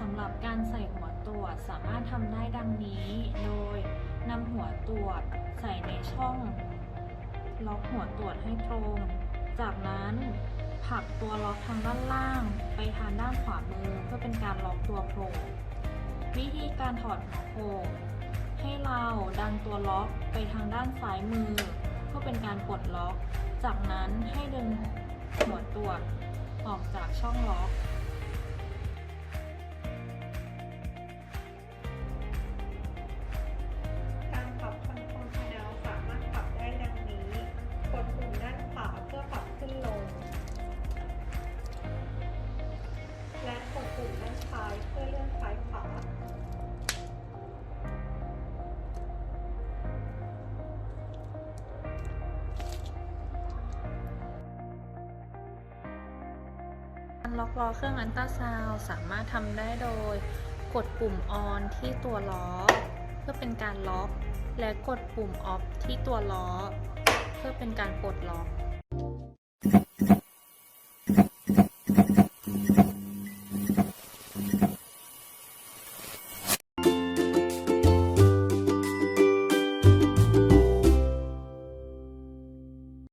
สำหรับการใส่หัวตรวจสามารถทำได้ดังนี้ โดยนำหัวตรวจใส่ในช่องล็อกหัวตรวจให้ตรง จากนั้นผลักตัวล็อกทางด้านล่าง ไปทางด้านขวามือเพื่อเป็นการล็อกตัวโพรงวิธีการถอดหัวโพรงให้เราดันตัวล็อกไปทางด้านซ้ายมือ เพื่อเป็นการปลดล็อก จากนั้นให้ดึงหัวตรวจออกจากช่องล็อก ล็อกล้อเครื่องอันตราซาวสามารถทำได้โดย กดปุ่ม on ที่ตัวล้อ เพื่อเป็นการล็อก และกดปุ่ม off ที่ตัวล้อ เพื่อเป็นการปลดล็อก